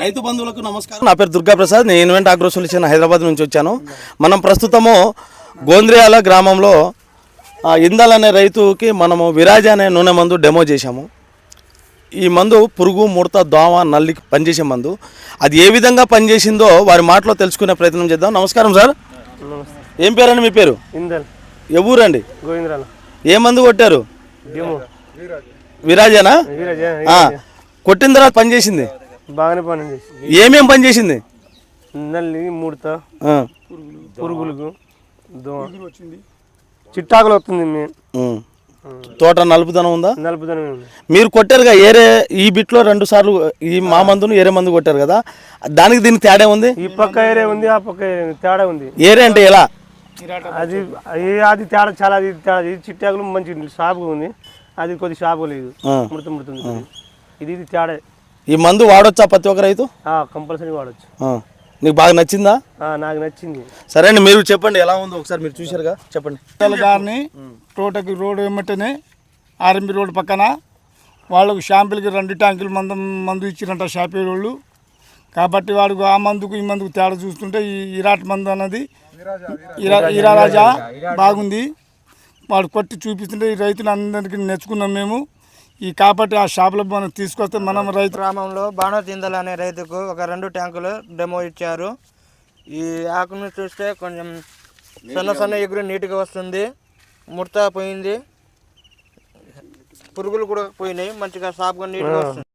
రైతు బంధువులకు నమస్కారం. నా పేరు దుర్గా ప్రసాద్ నేను ఇన్వెంట్ ఆగ్రో సొల్యూషన్ హైదరాబాద్ నుంచి వచ్చాను. మనం ప్రస్తుతము గోంద్రియాల గ్రామంలో ఇందల్ అనే రైతుకి మనము విరాజ అనే నూనె మందు డెమో చేశాము. ఈ మందు పురుగు ముడత దోమ నల్లికి పనిచేసే మందు. అది ఏ విధంగా పనిచేసిందో వారి మాటలో తెలుసుకునే ప్రయత్నం చేద్దాం. నమస్కారం సార్. ఏం పేరండి మీ పేరు? ఇందల్. ఏ ఊరండి? గోవిందరాల. ఏ మందు కొట్టారు? డెమో. విరాజేనా? కొట్టిన తర్వాత పనిచేసింది? బాగానే పని చేసి ఏమేం పనిచేసింది నల్లి ముడత పురుగులకు చిట్టాకులు వస్తుంది మేము. తోట నలుపుదనం ఉందా? నలుపుదనం ఉంది. మీరు కొట్టారుగా ఏరే ఈ బిట్లో రెండు సార్లు ఈ మా మందును ఏరే మందు కొట్టారు కదా? దానికి దీనికి తేడా ఉంది ఈ పక్క ఏరే ఉంది ఆ పక్క ఏరే ఉంది తేడా ఉంది. ఏరే అంటే ఎలా? అది అది- అది తేడా చాలా అది తేడా ఇది చిట్టాకులు మంచి షాపు ఉంది. అది కొద్ది షాపు లేదు. ముడత ముడుతుంది ఇది ఇది తేడా. ఈ మందు వాడొచ్చా ప్రతి ఒక్క రైతు? కంపల్సరీ వాడచ్చు. నీకు బాగా నచ్చిందా? ఆ, నాకు నచ్చింది. సరే అండి మీరు చెప్పండి ఎలా ఉందో ఒకసారి మీరు చూశారుగా చెప్పండి. దారిని తోటకి రోడ్డు వెంబటనే ఆర్ఎంబి రోడ్డు పక్కన వాళ్ళకు షాంపులకి రెండు ట్యాంకులు మందు మందు ఇచ్చిరంట షాపీ వాళ్ళు కాబట్టి వాడికి ఆ మందుకు ఈ మందుకు తేడా చూస్తుంటే ఈ ఇరాట్ మందు అన్నది ఇరా ఇరారాజా బాగుంది. వాడు కొట్టి చూపిస్తుంటే ఈ రైతులు అందరికీ నెచ్చుకున్నాం మేము. ఈ కాబట్టి ఆ షాపులో మనం తీసుకొస్తే మనం రైతు గ్రామంలో బాణో అనే రైతుకు ఒక రెండు ట్యాంకులు డెమో ఇచ్చారు. ఈ ఆకును చూస్తే కొంచెం సన్న సన్న ఎగురు నీట్గా వస్తుంది. ముడత పోయింది. పురుగులు కూడా పోయినాయి. మంచిగా సాఫ్గా నీట్గా వస్తుంది.